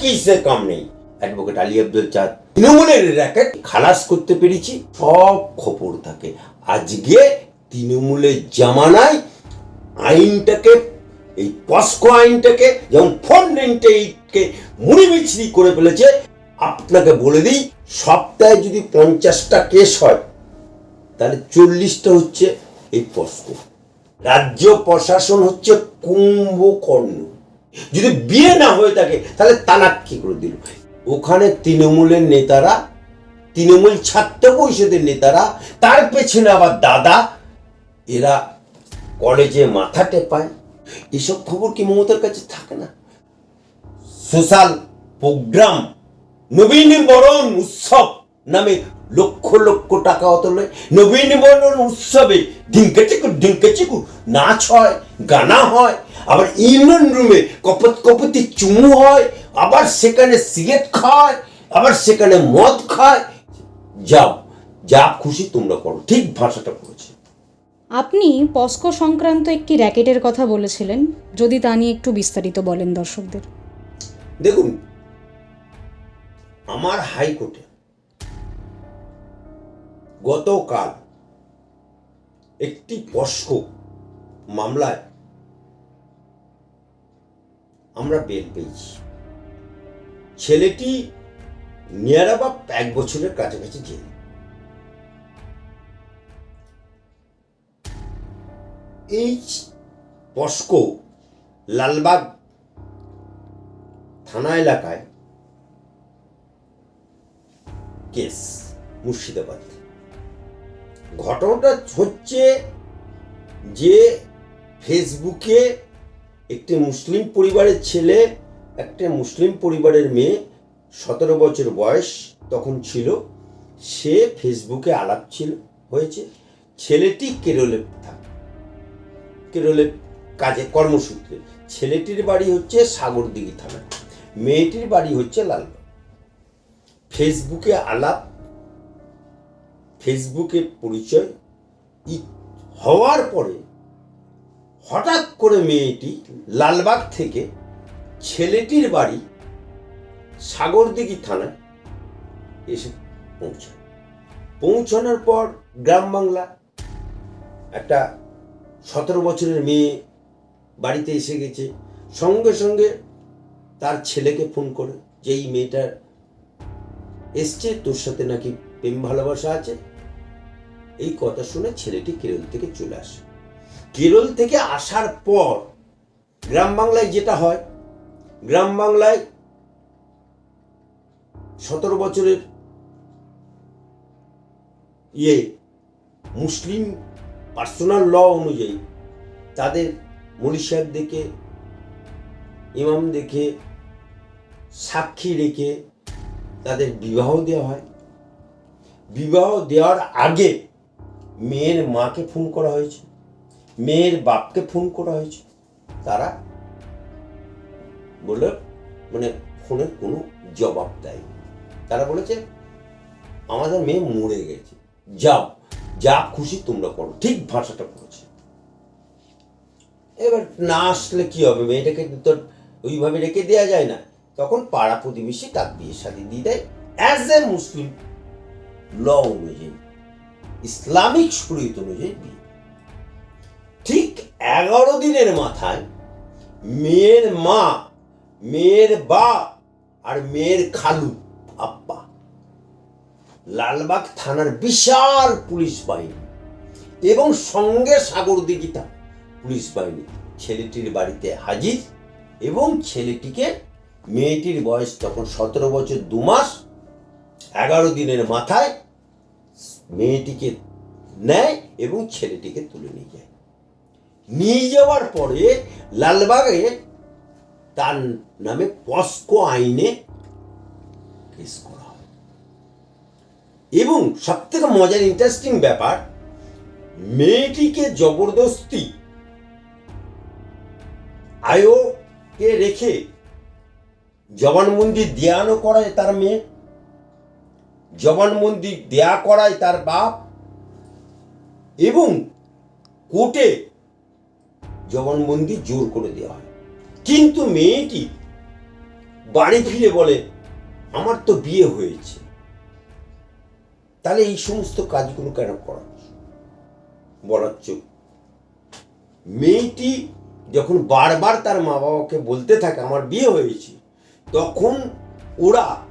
কিসে কম নেই? অ্যাডভোকেট আলী আব্দুল চাঁদ তৃণমূলের র্যাকেট খালাস করতে পেরেছি। সব খবর থাকে। আজকে তৃণমূলের জামানায় আইনটাকে, এই পস্কো আইনটাকে যেমন ফোর নাইনটি এইটকে মুড়ি মিছরি করে ফেলেছে। আপনাকে বলে দিই, সপ্তাহে যদি পঞ্চাশটা কেস হয়, তাহলে চল্লিশটা হচ্ছে এই পস্কো। রাজ্য প্রশাসন হচ্ছে কুম্ভকর্ণ। যদি বিয়ে না হয়ে থাকে, তাহলে তালাক কি করে দিল? ওখানে তৃণমূলের নেতারা, তৃণমূল ছাত্র পরিষদের নেতারা, তার পেছনে আবার দাদা, এরা কলেজে মাথা টেপায়। এসব খবর কি মমতার কাছে থাকে না? সোশ্যাল প্রোগ্রাম নবীনবরণ উৎসব নামে লক্ষ লক্ষ টাকা অতলে নবীনবরণ উৎসবে ঢিঙ্কে চিকুর ঢিঙ্কে চিকুর নাচ হয় গানা হয় আবার ইউনিয়ন রুমে কপত কপতি চুমু হয় আবার সেখানে সিগারেট খায় আবার সেখানে মদ খায়। যাও যা খুশি তোমরা করো ঠিক ভাষাটা করেছে আপনি পস্কো সংক্রান্ত একটি র্যাকেটের কথা বলেছিলেন যদি তা নিয়ে একটু বিস্তারিত বলেন দর্শকদের। দেখুন আমার হাইকোর্টে গতকাল একটি পস্ক মামলায় আমরা বেল পেয়েছি। ছেলেটি নিয়ার অ্যাবাউট এক বছরের কাছাকাছি জেল। এই পস্ক লালবাগ থানা এলাকায় কেস মুর্শিদাবাদ। ঘটনাটা হচ্ছে যে ফেসবুকে একটি মুসলিম পরিবারের ছেলে, একটা মুসলিম পরিবারের মেয়ে সতেরো বছর বয়স তখন ছিল। সে ফেসবুকে আলাপ ছিল, হয়েছে। ছেলেটি কেরলে থাকে, কেরলে কাজে, কর্মসূত্রে। ছেলেটির বাড়ি হচ্ছে সাগরদিঘি থানা। মেয়েটির বাড়ি হচ্ছে লালবাগ। ফেসবুকে আলাপ ফেসবুকে পরিচয় হওয়ার পরে হঠাৎ করে মেয়েটি লালবাগ থেকে ছেলেটির বাড়ি সাগরদিঘি থানায় এসে পৌঁছায়। পৌঁছানোর পর গ্রাম বাংলা একটা সতেরো বছরের মেয়ে বাড়িতে এসে গেছে। সঙ্গে সঙ্গে তার ছেলেকে ফোন করে যে, এই মেয়েটার এসছে, তোর সাথে নাকি প্রেম ভালোবাসা আছে? এই কথা শুনে ছেলেটি কেরল থেকে চলে আসে। কেরল থেকে আসার পর গ্রাম বাংলায় যেটা হয়, গ্রাম বাংলায় সতেরো বছরের ইয়ে মুসলিম পার্সোনাল ল অনুযায়ী তাদের মলি সাহেব দেখে, ইমাম দেখে, সাক্ষী রেখে তাদের বিবাহ দেওয়া হয়। বিবাহ দেওয়ার আগে মেয়ের মাকে ফোন করা হয়েছে, মেয়ের বাপকে ফোন করা হয়েছে। তারা বলে মানে ফোনের কোনো জবাব দেয় তারা বলেছে, আমাদের মেয়ে মরে গেছে। যাও, যা খুশি তোমরা করো। ঠিক ভাষাটা করেছে এবার না আসলে কি হবে? মেয়েটাকে তো ওইভাবে রেখে দেওয়া যায় না। তখন পাড়া প্রতিবেশী তার বিয়ে শাদি দিয়ে দেয়। অ্যাজ এ মুসলিম ল অনুযায়ী ইসলামিক শরীয়ত অনুযায়ী বিয়ে। ঠিক এগারো দিনের মাথায় মেয়ের মা, মেয়ের বাপ আর মেয়ের খালু, আব্বা, লালবাগ থানার বিশাল পুলিশ বাহিনী এবং সঙ্গে সাগরদিঘিতা পুলিশ বাহিনী। ছেলেটির বাড়িতে হাজির এবং ছেলেটিকে মেয়েটির বয়স তখন সতেরো বছর দু মাস, এগারো দিনের মাথায় মেয়েটিকে নেয় এবং ছেলেটিকে তুলে নিয়ে যায়। নিয়ে যাওয়ার পরে লালবাগে তার নামে পস্কো আইনে কেস করা হয়। এবং সব থেকে মজার ইন্টারেস্টিং ব্যাপার, মেয়েটিকে জবরদস্তি আয়োকে রেখে জবানবন্দি দেয়ানো করায় তার মেয়ে জবানবন্দি দেয়া করায় তার বাপ এবং কোর্টে জবানবন্দি জোর করে দেওয়া হয়। কিন্তু মেয়েটি বাড়ি ফিরে বলে, আমার তো বিয়ে হয়েছে। তাহলে এই সমস্ত কাজগুলো কেন করা? বলাচ্ছ মেয়েটি যখন বারবার তার মা বাবাকে বলতে থাকে, আমার বিয়ে হয়েছে, তখন ওরা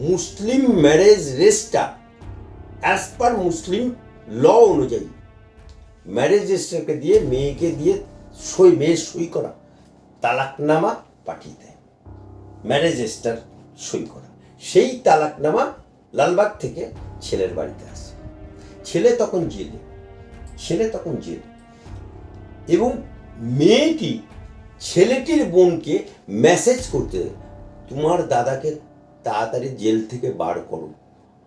Muslim marriage register as per Muslim law অনুযায়ী ম্যারেজ রেজিস্টারকে দিয়ে মেয়েকে দিয়ে সই মেয়ের সই করা, তালাকনামা পাঠিয়ে দেয়। ম্যারেজ রেজিস্টার সই করা। সেই তালাকনামা লালবাগ থেকে ছেলের বাড়িতে আসে। ছেলে তখন জেলে, ছেলে তখন জেলে। এবং মেয়েটি, ছেলেটির বোনকে মেসেজ করতে, তোমার দাদাকে তাড়াতাড়ি জেল থেকে বার করো।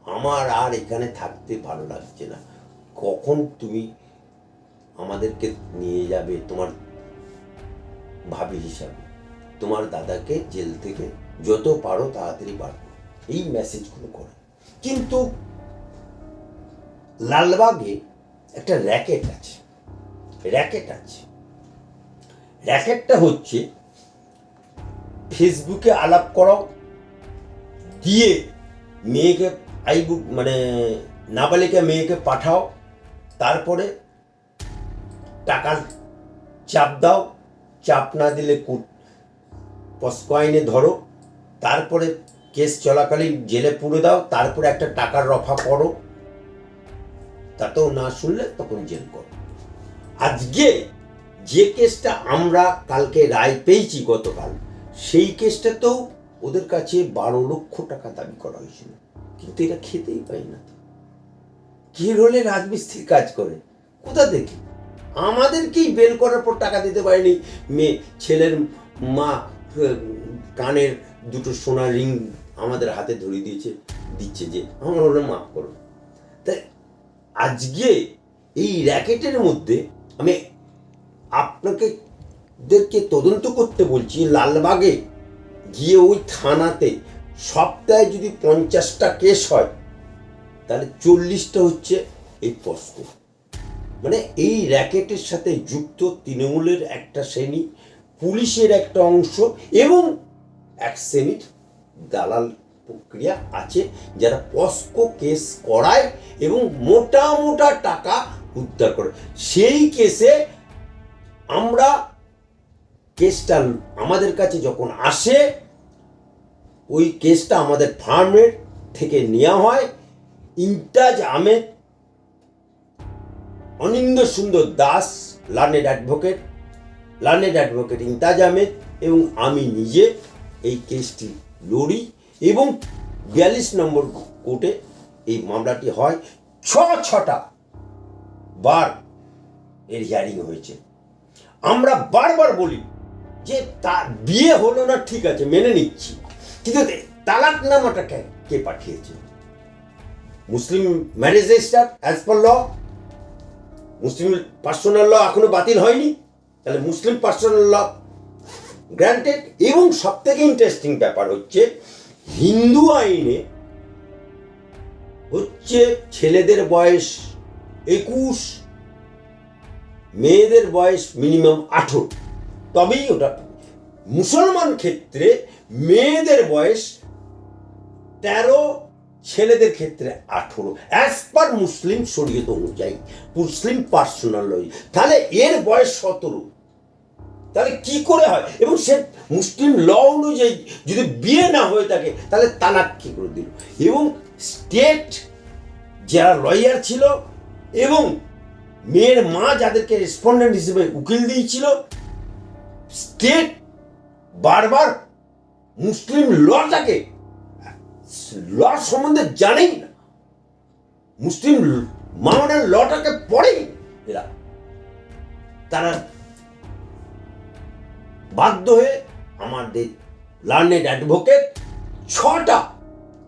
আমার আর এখানে থাকতে ভালো লাগছে না। কখন তুমি আমাদেরকে নিয়ে যাবে তোমার ভাবি হিসাবে? তোমার দাদাকে জেল থেকে যত পারো তাড়াতাড়ি বার করো। এই মেসেজগুলো করে। কিন্তু লালবাগে একটা র্যাকেট আছে। র্যাকেট আছে। র্যাকেটটা হচ্ছে ফেসবুকে আলাপ করাও দিয়ে মেয়েকে আইবুক মানে নাবালিকা মেয়েকে পাঠাও, তারপরে টাকার চাপ দাও, চাপ না দিলে কুট আইনে ধরো, তারপরে কেস চলাকালীন জেলে পুরে দাও, তারপরে একটা টাকার রফা করো। তাতেও না শুনলে তখন জেল করো। আজকে যে কেসটা আমরা কালকে রায় পেয়েছি গতকাল, সেই কেসটাতেও ওদের কাছে বারো লক্ষ টাকা দাবি করা হয়েছিল। কিন্তু এরা খেতেই পায় না। কি রোলে রাজমিস্ত্রির কাজ করে? কোথা থেকে? আমাদেরকেই বেল করার পর টাকা দিতে পারেনি। মেয়ে, ছেলের মা কানের দুটো সোনার রিং আমাদের হাতে ধরিয়ে দিয়েছে, দিচ্ছে যে, আমরা ওরা মাফ করো তাই আজকে এই র্যাকেটের মধ্যে আমি আপনাকে দেরকে তদন্ত করতে বলছি, লালবাগে গিয়ে ওই থানাতে সপ্তাহে যদি পঞ্চাশটা কেস হয়, তাহলে চল্লিশটা হচ্ছে এই পস্কো। মানে এই র্যাকেটের সাথে যুক্ত তৃণমূলের একটা শ্রেণি, পুলিশের একটা অংশ এবং এক শ্রেণির দালাল প্রক্রিয়া আছে যারা পস্কো কেস করায় এবং মোটা মোটা টাকা উদ্ধার করে। সেই কেসে আমরা কেসটা আমাদের কাছে যখন আসে ওই কেসটা আমাদের ফার্মের থেকে নেওয়া হয়। Intaj Ahmed, Anindya Sundar Das, learned advocate learned advocate Intaj Ahmed এবং আমি নিজে এই কেসটি লড়ি এবং বিয়াল্লিশ নম্বর কোর্টে এই মামলাটি হয়। ছ ছটা বার এর হিয়ারিং হয়েছে। আমরা বারবার বলি যে তার বিয়ে হলো না, ঠিক আছে, মেনে নিচ্ছি। কিন্তু তালাকনামাটা কে কে পাঠিয়েছে? Muslim marriage register as per law Muslim personal law এখনও বাতিল হয়নি, তাহলে মুসলিম পার্সোনাল ল গ্রান্টেড এবং সব থেকে ইন্টারেস্টিং ব্যাপার হচ্ছে, হিন্দু আইনে হচ্ছে ছেলেদের বয়স একুশ, মেয়েদের বয়স মিনিমাম আঠেরো, তবেই ওটা মুসলমান ক্ষেত্রে মেয়েদের বয়স তেরো, ছেলেদের ক্ষেত্রে আঠেরো। অ্যাজ পার মুসলিম শরীয়ত অনুযায়ী মুসলিম পার্সোনাল তাহলে এর বয়স সতেরো। তাহলে কি করে হয়? এবং সে মুসলিম ল অনুযায়ী যদি বিয়ে না হয়ে থাকে, তাহলে তালাক কি করে দিল? এবং স্টেট যারা লয়ার ছিল এবং মেয়ের মা যাদেরকে রেসপন্ডেন্ট হিসেবে উকিল দিয়েছিল স্টেট বারবার মুসলিম লটাকে ল সম্বন্ধে জানেই না। মুসলিম মামলার লটাকে পড়েই এরা। তারা বাধ্য হয়ে আমাদের লার্নেড অ্যাডভোকেট ছটা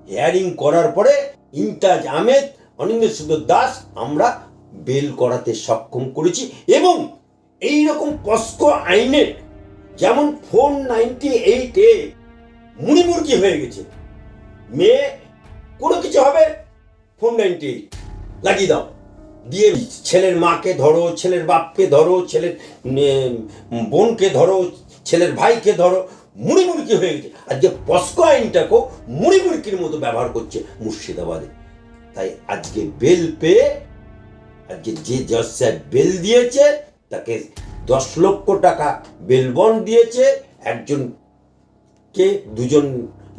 হিয়ারিং করার পরে ইন্টাজ আহমেদ অনিন্দ সুন্দর দাস আমরা বেল করাতে সক্ষম করেছি এবং এই রকম পস্কো আইনের যেমন ফোর নাইনটি এইট এ মুড়িমুরগি হয়ে গেছে। মেয়ে, কোনো কিছু হবে? ফোন নাইনটি লাগিয়ে দাও। দিয়ে ছেলের মাকে ধরো, ছেলের বাপকে ধরো, ছেলের বোনকে ধরো, ছেলের ভাইকে ধরো, মুড়ি মুড়কি হয়ে গেছে। আর যে পস্কো আইনটাকেও মুড়ি মুড়কির মতো ব্যবহার করছে মুর্শিদাবাদে। তাই আজকে বেল পেয়ে, আজকে যে জজ স্যার বেল দিয়েছে, তাকে দশ লক্ষ টাকা বেল বন্ড দিয়েছে, একজন কে দুজন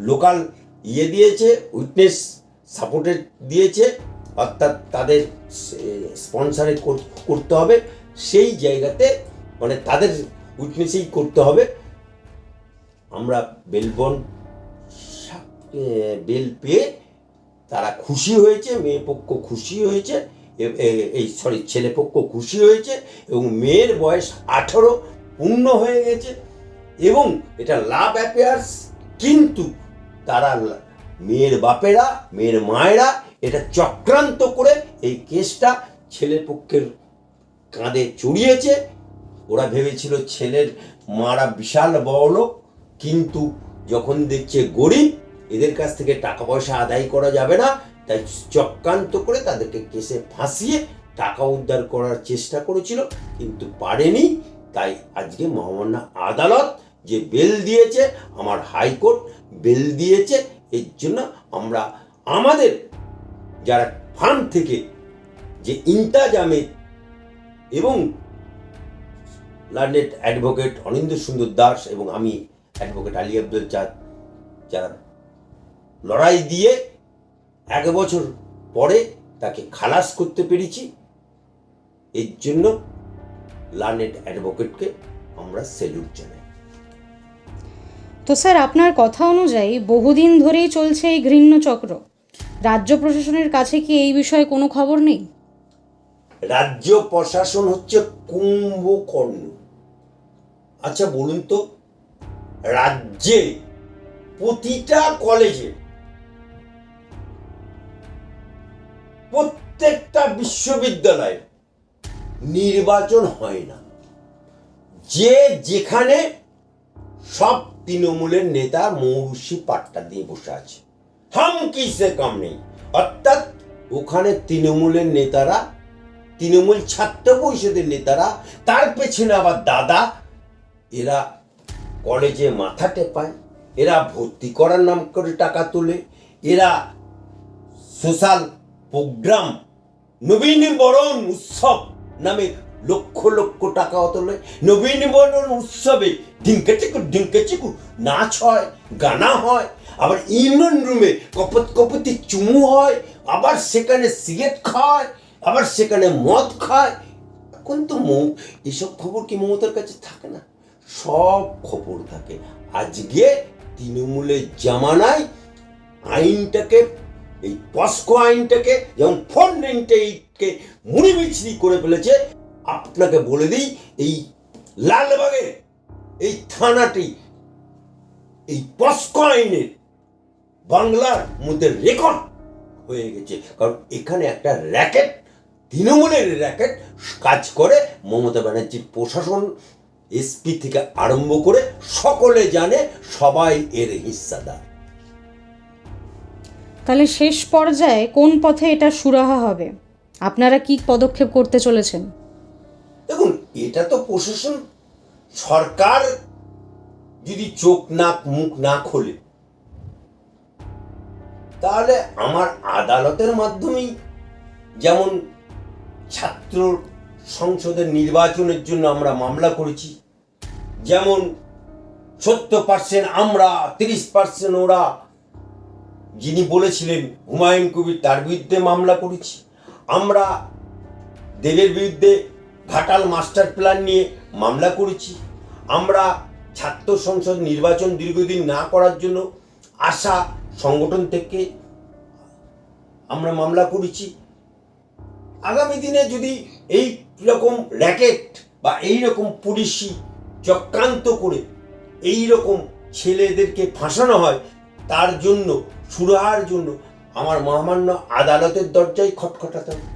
লোকাল ইয়ে দিয়েছে উইটনেস সাপোর্টে দিয়েছে, অর্থাৎ তাদের স্পন্সারে করতে হবে, সেই জায়গাতে মানে তাদের উইটনেসেই করতে হবে। আমরা বেলবন বেল পেয়ে তারা খুশি হয়েছে, মেয়ে পক্ষ খুশি হয়েছে। এই সরি ছেলে পক্ষ খুশি হয়েছে এবং মেয়ের বয়স আঠারো, পূর্ণ হয়ে গেছে এবং এটা লাভ অ্যাফেয়ার্স কিন্তু তারা মেয়ের বাপেরা, মেয়ের মায়েরা এটা চক্রান্ত করে এই কেসটা ছেলে পক্ষের কাঁধে চড়িয়েছে। ওরা ভেবেছিল ছেলের মারা বিশাল বড়লোক কিন্তু যখন দেখছে গরিব, এদের কাছ থেকে টাকা পয়সা আদায় করা যাবে না। তাই চক্রান্ত করে তাদেরকে কেসে ফাঁসিয়ে টাকা উদ্ধার করার চেষ্টা করেছিল, কিন্তু পারেনি। তাই আজকে মহামান্য আদালত যে বেল দিয়েছে, আমার হাইকোর্ট বেল দিয়েছে, এর জন্য আমরা আমাদের যারা ফার্ম থেকে যে ইন্তাজামে এবং লার্নেড অ্যাডভোকেট অনিন্দ্য সুন্দর দাস এবং আমি অ্যাডভোকেট আলী আব্দুল চাঁদ, যারা লড়াই দিয়ে এক বছর পরে তাকে খালাস করতে পেরেছি। এর জন্য লার্নেড অ্যাডভোকেটকে আমরা সেলুট জানাই। তো স্যার আপনার কথা অনুযায়ী বহুদিন ধরেই চলছে এই ঘৃণ্য চক্র। রাজ্য প্রশাসনের কাছে কি এই বিষয়ে কোনো খবর নেই? রাজ্য প্রশাসন হচ্ছে কুম্ভকর্ণ। আচ্ছা বলুন তো রাজ্যে প্রতিটা কলেজে প্রত্যেকটা বিশ্ববিদ্যালয়ে নির্বাচন হয় না। যে যেখানে সব তৃণমূলের নেতা মৌরুষি পাট্টা দিয়ে বসে আছে। হাম কিসে কাম নেই। অর্থাৎ ওখানে তৃণমূলের নেতারা, তৃণমূল ছাত্র পরিষদের নেতারা, তার পেছনে আবার দাদা, এরা কলেজে মাথা টেপায়, এরা ভর্তি করার নাম করে টাকা তোলে, এরা সোশ্যাল প্রোগ্রাম নবীন বরণ উৎসব নামে লক্ষ লক্ষ টাকা তোলে নবীন বরণ উৎসবে ঢিঙ্কে চিকু ঢিঙ্কে চিকু নাচ হয়, গানা হয়, আবার ইউনিয়ন রুমে কপত কপতি চুমু হয়, আবার সেখানে সিগারেট খায়, আবার সেখানে মদ খায়। এখন তো মৌ, এসব খবর কি মমতার কাছে থাকে না? সব খবর থাকে। আজকে তৃণমূলের জামানায় আইনটাকে এই পস্কো আইনটাকে যেমন নাইনটি এইটকে মুড়ি করে ফেলেছে। আপনাকে বলে দিই, এই লালবাগে, এই থানাটি, এই পস্কো আইনের বাংলার মধ্যে রেকর্ড হয়ে গেছে। কারণ এখানে একটা র্যাকেট তৃণমূলের র্যাকেট কাজ করে। মমতা ব্যানার্জির প্রশাসন এসপি থেকে আরম্ভ করে সকলে জানে, সবাই এর হিস্সাদার। তাহলে শেষ পর্যায়ে কোন পথে এটা সুরাহা হবে? আপনারা কি পদক্ষেপ করতে চলেছেন? দেখুন, এটা তো প্রশাসন, সরকার যদি চোখ নাক মুখ না খোলে, তাহলে আমার আদালতের মাধ্যমেই যেমন ছাত্র সংসদের নির্বাচনের জন্য আমরা মামলা করেছি, যেমন সত্তর পার্সেন্ট আমরা, তিরিশ পার্সেন্ট ওরা যিনি বলেছিলেন, হুমায়ুন কবির তার বিরুদ্ধে মামলা করেছি। আমরা দেবের বিরুদ্ধে ঘাটাল মাস্টার প্ল্যান নিয়ে মামলা করেছি। আমরা ছাত্র সংসদ নির্বাচন দীর্ঘদিন না করার জন্য আশা সংগঠন থেকে আমরা মামলা করেছি। আগামী দিনে যদি এই রকম র্যাকেট বা এই রকম পুলিশি চক্রান্ত করে এই রকম ছেলেদেরকে ফাঁসানো হয় তার জন্য সুরাহার জন্য আমার মহামান্য আদালতের দরজায় খটখটাতে হবে